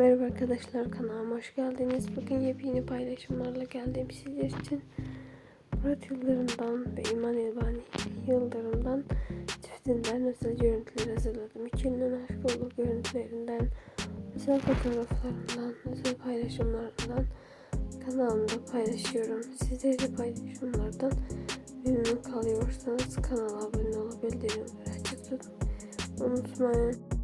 Merhaba arkadaşlar kanalıma hoş geldiniz. Bugün yepyeni paylaşımlarla geldim sizler için. Murat Yıldırım'dan ve İman İlbani Yıldırım'dan çiftinden özel görüntüler hazırladım. İkilinin aşk olduğu görüntülerinden, özel fotoğraflarından, özel paylaşımlarından kanalımda paylaşıyorum. Sizler de paylaşımlardan memnun kalıyorsanız kanala abone olup bildirimleri açık tutun. Unutmayın.